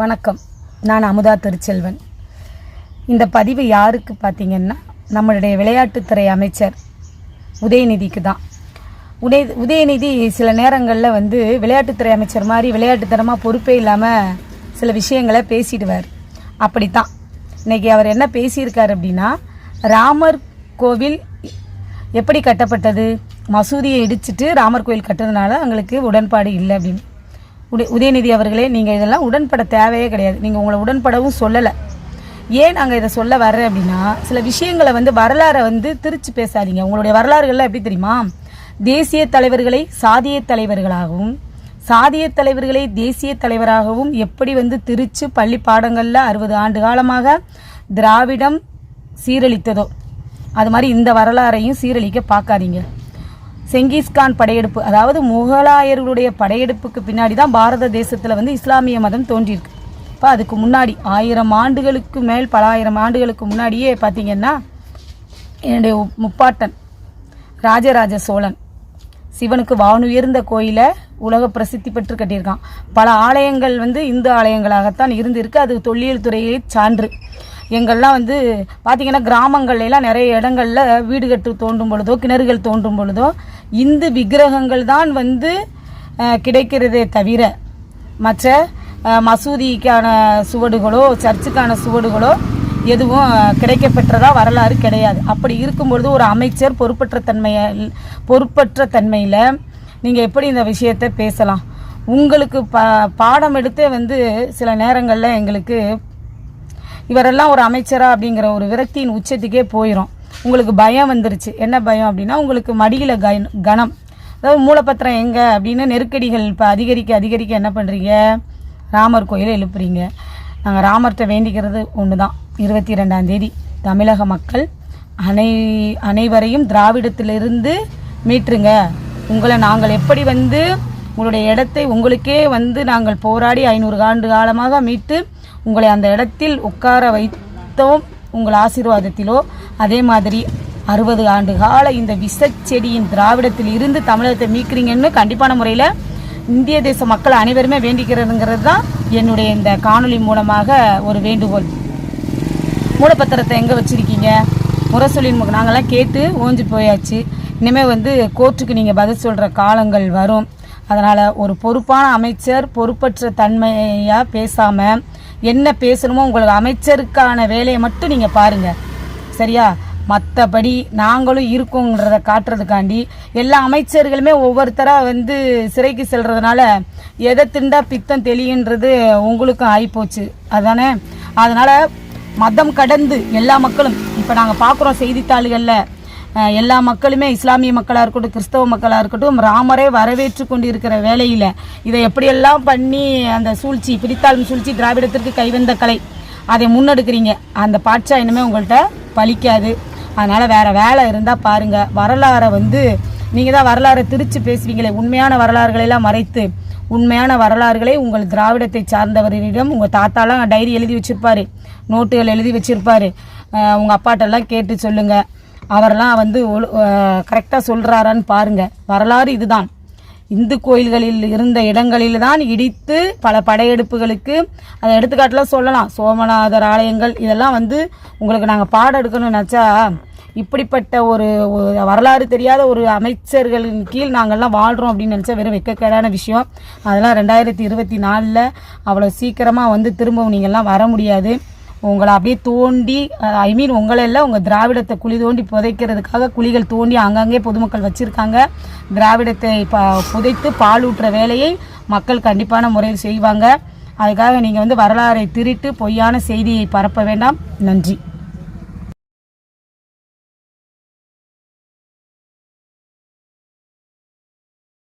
வணக்கம். நான் அமுதா திருச்செல்வன். இந்த பதிவு யாருக்கு பார்த்தீங்கன்னா நம்மளுடைய விளையாட்டுத்துறை அமைச்சர் உதயநிதிக்கு தான். உதய உதயநிதி சில நேரங்களில் வந்து விளையாட்டுத்துறை அமைச்சர் மாதிரி விளையாட்டுத்தனமாக பொறுப்பே இல்லாமல் சில விஷயங்களை பேசிடுவார். அப்படித்தான். இன்னைக்கு அவர் என்ன பேசியிருக்கார் அப்படின்னா ராமர் கோவில் எப்படி கட்டப்பட்டது? மசூதியை இடிச்சிட்டு ராமர் கோயில் கட்டுறதுனால அவங்களுக்கு உடன்பாடு இல்லை அப்படின்னு. உதயநிதி அவர்களே நீங்கள் இதெல்லாம் உடன்பட தேவையே கிடையாது. நீங்கள் உங்களை உடன்படவும் சொல்லலை. ஏன் நாங்கள் இதை சொல்ல வர்றேன் அப்படின்னா சில விஷயங்களை வந்து வரலாறை வந்து திரிச்சு பேசாதீங்க. உங்களுடைய வரலாறுகள்லாம் எப்படி தெரியுமா? தேசிய தலைவர்களை சாதிய தலைவர்களாகவும் சாதிய தலைவர்களை தேசிய தலைவராகவும் எப்படி வந்து திரிச்சு பள்ளி பாடங்களில் அறுபது ஆண்டு காலமாக திராவிடம் சீரழித்ததோ அது மாதிரி இந்த வரலாறையும் சீரழிக்க பார்க்காதீங்க. செங்கிஸ்கான் படையெடுப்பு அதாவது முகலாயர்களுடைய படையெடுப்புக்கு பின்னாடி தான் பாரத தேசத்தில் வந்து இஸ்லாமிய மதம் தோன்றியிருக்கு. இப்போ அதுக்கு முன்னாடி ஆயிரம் ஆண்டுகளுக்கு மேல் பல ஆயிரம் ஆண்டுகளுக்கு முன்னாடியே பார்த்தீங்கன்னா என்னுடைய முப்பாட்டன் ராஜராஜ சோழன் சிவனுக்கு வானுயர்ந்த கோயிலை உலக பிரசித்தி பெற்று கட்டியிருக்கான். பல ஆலயங்கள் வந்து இந்து ஆலயங்களாகத்தான் இருந்திருக்கு. அது தொல்லியல் துறையை சான்று. எங்கள்லாம் வந்து பார்த்திங்கன்னா கிராமங்கள்லாம் நிறைய இடங்களில் வீடு கட்டு தோண்டும் பொழுதோ கிணறுகள் தோண்டும் பொழுதோ இந்து விக்கிரகங்கள் தான் வந்து கிடைக்கிறதே தவிர மற்ற மசூதிக்கான சுவடுகளோ சர்ச்சுக்கான சுவடுகளோ எதுவும் கிடைக்கப்பெற்றதாக கிடைக்கப்பெற்றதா வரலாறு கிடையாது. அப்படி இருக்கும்பொழுது ஒரு அமைச்சர் பொறுப்பற்ற தன்மையை பொறுப்பற்ற தன்மையில் நீங்கள் எப்படி இந்த விஷயத்தை பேசலாம்? உங்களுக்கு பா பாடம் எடுத்தே வந்து சில நேரங்களில் எங்களுக்கு இவரெல்லாம் ஒரு அமைச்சரா அப்படிங்கிற ஒரு விரக்தியின் உச்சத்துக்கே போயிடும் உங்களுக்கு பயம் வந்துருச்சு. என்ன பயம் அப்படின்னா உங்களுக்கு மடியில் கன கனம் அதாவது மூலப்பத்திரம் எங்கே அப்படின்னு நெருக்கடிகள் இப்போ அதிகரிக்க அதிகரிக்க என்ன பண்ணுறீங்க ராமர் கோயிலை எழுப்புறீங்க. நாங்கள் ராமர்கிட்ட வேண்டிக்கிறது ஒன்று தான் இருபத்தி ரெண்டாம் தேதி தமிழக மக்கள் அனை அனைவரையும் திராவிடத்திலிருந்து மீட்டுருங்க. உங்களை நாங்கள் எப்படி வந்து உங்களுடைய இடத்தை உங்களுக்கே வந்து நாங்கள் போராடி ஐநூறு ஆண்டு காலமாக மீட்டு உங்களை அந்த இடத்தில் உட்கார வைத்தோம் உங்கள் ஆசீர்வாதத்திலோ. அதே மாதிரி அறுபது ஆண்டு கால இந்த விஷச்செடியின் திராவிடத்தில் இருந்து தமிழகத்தை மீட்கிறீங்கன்னு கண்டிப்பான முறையில் இந்திய தேச மக்கள் அனைவருமே வேண்டிக்கிறதுங்கிறது தான் என்னுடைய இந்த காணொளி மூலமாக ஒரு வேண்டுகோள். மூலப்பத்திரத்தை எங்கே வச்சுருக்கீங்க? முரசொலின் நாங்கள்லாம் கேட்டு ஓஞ்சு போயாச்சு. இனிமேல் வந்து கோர்ட்டுக்கு நீங்கள் பதில் சொல்கிற காலங்கள் வரும். அதனால் ஒரு பொறுப்பான அமைச்சர் பொறுப்பற்ற தன்மையாக பேசாமல் என்ன பேசணுமோ உங்களுக்கு அமைச்சருக்கான வேலையை மட்டும் நீங்கள் பாருங்கள் சரியா? மற்றபடி நாங்களும் இருக்கோங்கிறத காட்டுறதுக்காண்டி எல்லா அமைச்சர்களுமே ஒவ்வொருத்தராக வந்து சிறைக்கு செல்றதுனால எதை திண்டா பித்தம் தெளியுன்றது உங்களுக்கும் ஆகிப்போச்சு அதானே? அதனால் மதம் கடந்து எல்லா மக்களும் இப்போ நாங்கள் பார்க்குறோம் செய்தித்தாள்களில் எல்லா மக்களுமே இஸ்லாமிய மக்களாக இருக்கட்டும் கிறிஸ்தவ மக்களாக இருக்கட்டும் ராமரே வரவேற்று கொண்டு இருக்கிற வேலையில் இதை எப்படியெல்லாம் பண்ணி அந்த சூழ்ச்சி பிடித்தாலும் சூழ்ச்சி திராவிடத்திற்கு கைவந்த கலை அதை முன்னெடுக்கிறீங்க அந்த பாட்சா இனிமேல் உங்கள்கிட்ட பலிக்காது. அதனால் வேறு வேலை இருந்தால் பாருங்கள் வரலாறை வந்து நீங்கள் தான் வரலாறை திரித்து பேசுவீங்களே உண்மையான வரலாறுகளை எல்லாம் மறைத்து உண்மையான வரலாறுகளை உங்கள் திராவிடத்தை சார்ந்தவரிடம் உங்கள் தாத்தாலாம் டைரி எழுதி வச்சுருப்பாரு நோட்டுகள் எழுதி வச்சுருப்பாரு. உங்கள் அப்பாட்டெல்லாம் கேட்டு சொல்லுங்கள் அவரெல்லாம் வந்து கரெக்டாக சொல்கிறாரான்னு பாருங்கள் வரலாறு இதுதான். இந்து கோயில்களில் இருந்த இடங்களில் தான் இடித்து பல படையெடுப்புகளுக்கு அதை எடுத்துக்காட்டெலாம் சொல்லலாம். சோமநாதர் ஆலயங்கள் இதெல்லாம் வந்து உங்களுக்கு நாங்கள் பாடம் எடுக்கணும்னு நினச்சா இப்படிப்பட்ட ஒரு ஒரு வரலாறு தெரியாத ஒரு அமைச்சர்களின் கீழ் நாங்கள்லாம் வாழ்கிறோம் அப்படின்னு நினச்சா வெறும் வெக்கக்கேடான விஷயம். அதெல்லாம் ரெண்டாயிரத்தி இருபத்தி நாலில் அவ்வளோ சீக்கிரமாக வந்து திரும்பவும் நீங்கள்லாம் வர முடியாது. உங்களை அப்படியே தோண்டி ஐ மீன் உங்களை எல்லாம் உங்கள் திராவிடத்தை குழி தோண்டி புதைக்கிறதுக்காக குழிகள் தோண்டி அங்கங்கே பொதுமக்கள் வச்சுருக்காங்க. திராவிடத்தை ப புதைத்து பாலூட்டுற வேலையை மக்கள் கண்டிப்பான முறையில் செய்வாங்க. அதுக்காக நீங்கள் வந்து வரலாறை திருட்டு பொய்யான செய்தியை பரப்ப வேண்டாம். நன்றி.